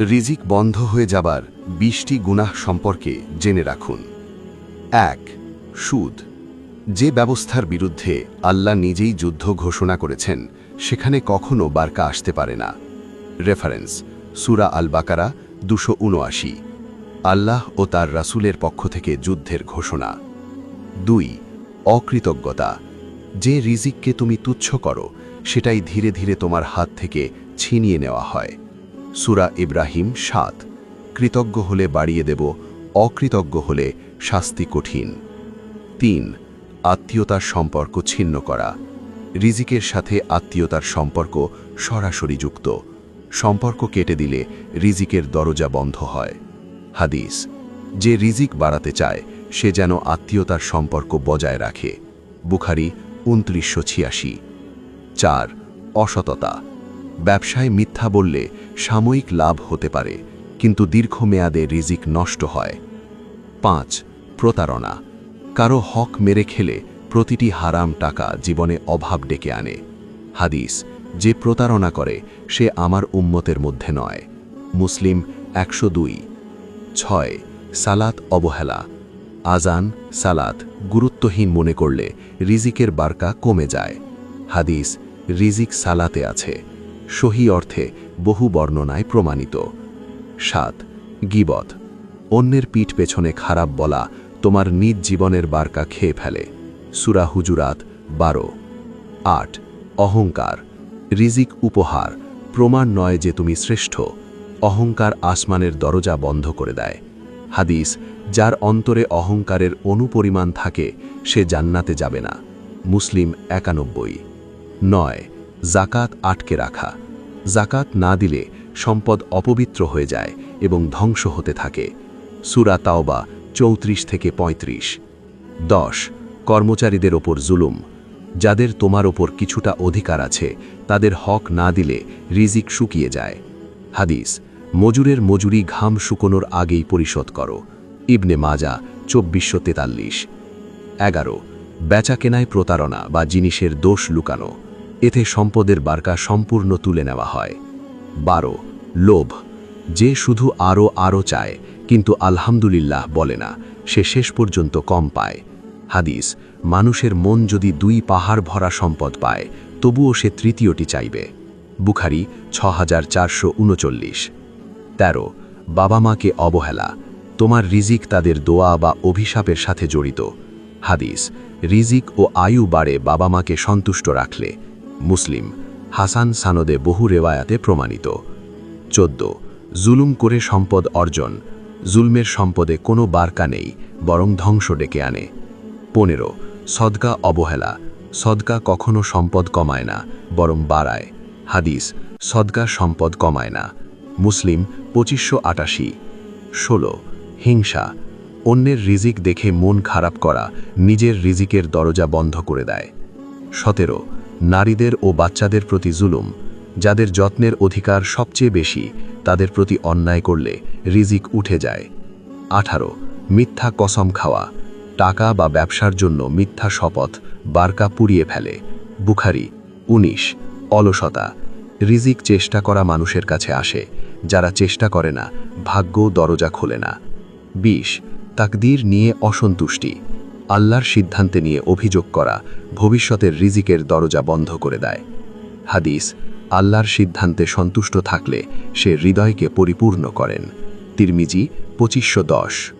রিজিক বন্ধ হয়ে যাবার বিশটি গুনাহ সম্পর্কে জেনে রাখুন। এক, সুদ। যে ব্যবস্থার বিরুদ্ধে আল্লাহ নিজেই যুদ্ধ ঘোষণা করেছেন, সেখানে কখনো বার্কা আসতে পারে না। রেফারেন্স, সুরা আল বাকারা দুশো উনআশি আল্লাহ ও তার রাসূলের পক্ষ থেকে যুদ্ধের ঘোষণা। দুই, অকৃতজ্ঞতা। যে রিজিককে তুমি তুচ্ছ করো, সেটাই ধীরে ধীরে তোমার হাত থেকে ছিনিয়ে নেওয়া হয়। সুরা ইব্রাহিম সাত। কৃতজ্ঞ হলে বাড়িয়ে দেব, অকৃতজ্ঞ হলে শাস্তি কঠিন। তিন, আত্মীয়তার সম্পর্ক ছিন্ন করা। রিজিকের সাথে আত্মীয়তার সম্পর্ক সরাসরি যুক্ত। সম্পর্ক কেটে দিলে রিজিকের দরজা বন্ধ হয়। হাদিস, যে রিজিক বাড়াতে চায়, সে যেন আত্মীয়তার সম্পর্ক বজায় রাখে। বুখারি, উনত্রিশশো ছিয়াশি। চার, অসততা। ব্যবসায় মিথ্যা বললে সাময়িক লাভ হতে পারে, কিন্তু দীর্ঘমেয়াদে রিজিক নষ্ট হয়। পাঁচ, প্রতারণা। কারও হক মেরে খেলে প্রতিটি হারাম টাকা জীবনে অভাব ডেকে আনে। হাদিস, যে প্রতারণা করে, সে আমার উম্মতের মধ্যে নয়। মুসলিম, একশো দুই। ছয়, সালাত অবহেলা। আজান, সালাত, গুরুত্বহীন মনে করলে রিজিকের বার্কা কমে যায়। হাদিস, রিজিক সালাতে আছে। সহি অর্থে বহু বর্ণনায় প্রমাণিত। সাত, গিবত। অন্যের পিঠ পেছনে খারাপ বলা তোমার নিজ জীবনের বার্কা খেয়ে ফেলে। সুরা হুজুরাত বারো। আট, অহংকার। রিজিক উপহার, প্রমাণ নয় যে তুমি শ্রেষ্ঠ। অহংকার আসমানের দরজা বন্ধ করে দেয়। হাদিস, যার অন্তরে অহংকারের অনুপরিমাণ থাকে, সে জান্নাতে যাবে না। মুসলিম একানব্বই। নয় জাকাত আটকে রাখা। জাকাত না দিলে সম্পদ অপবিত্র হয়ে যায় এবং ধ্বংস হতে থাকে। সুরা তাওবা চৌত্রিশ থেকে ৩৫ দশ, কর্মচারীদের ওপর জুলুম। যাদের তোমার ওপর কিছুটা অধিকার আছে, তাদের হক না দিলে রিজিক শুকিয়ে যায়। হাদিস, মজুরের মজুরি ঘাম শুকোনোর আগেই পরিশোধ করো। ইবনে মাজা চব্বিশশো তেতাল্লিশ। এগারো, বেচাকেনায় প্রতারণা বা জিনিসের দোষ লুকানো। এতে সম্পদের বার্কা সম্পূর্ণ তুলে নেওয়া হয়। বারো, লোভ। যে শুধু আরও আরও চায়, কিন্তু আলহামদুলিল্লাহ বলে না, সে শেষ পর্যন্ত কম পায়। হাদিস, মানুষের মন যদি দুই পাহাড় ভরা সম্পদ পায়, তবুও সে তৃতীয়টি চাইবে। বুখারি ছ হাজার চারশো উনচল্লিশ। তেরো, বাবা মাকে অবহেলা, তোমার রিজিক তাদের দোয়া বা অভিশাপের সাথে জড়িত। হাদিস, রিজিক ও আয়ু বাড়ে বাবা মাকে সন্তুষ্ট রাখলে। মুসলিম, হাসান সানদে বহু রেওয়ায়াতে প্রমাণিত। চোদ্দ, জুলুম করে সম্পদ অর্জন, জুলমের সম্পদে কোনো বার্কা নেই, বরং ধ্বংস ডেকে আনে। পনেরো, সদকা অবহেলা, সদকা কখনো সম্পদ কমায় না, বরং বাড়ায়। হাদিস, সদকা সম্পদ কমায় না। মুসলিম, পঁচিশশো আটাশি। ষোলো, হিংসা, অন্যের রিজিক দেখে মন খারাপ করা, নিজের রিজিকের দরজা বন্ধ করে দেয়। সতেরো নারীদের ও বাচ্চাদের প্রতি জুলুম, যাদের যত্নের অধিকার সবচেয়ে বেশি, তাদের প্রতি অন্যায় করলে রিজিক উঠে যায়। আঠারো, মিথ্যা কসম খাওয়া, টাকা বা ব্যবসার জন্য মিথ্যা শপথ, বার্কা পুড়িয়ে ফেলে। বুখারি ১৯ অলসতা, রিজিক চেষ্টা করা মানুষের কাছে আসে, যারা চেষ্টা করে না, ভাগ্য দরজা খোলে না। ২০ তাকদীর নিয়ে অসন্তুষ্টি আল্লাহর সিদ্ধান্তে নিয়ে অভিযোগ করা ভবিষ্যতের রিজিকের দরজা বন্ধ করে দেয়। হাদিস, আল্লাহর সিদ্ধান্তে সন্তুষ্ট থাকলে সে হৃদয়কে পরিপূর্ণ করেন। তিরমিজি, পঁচিশশো দশ।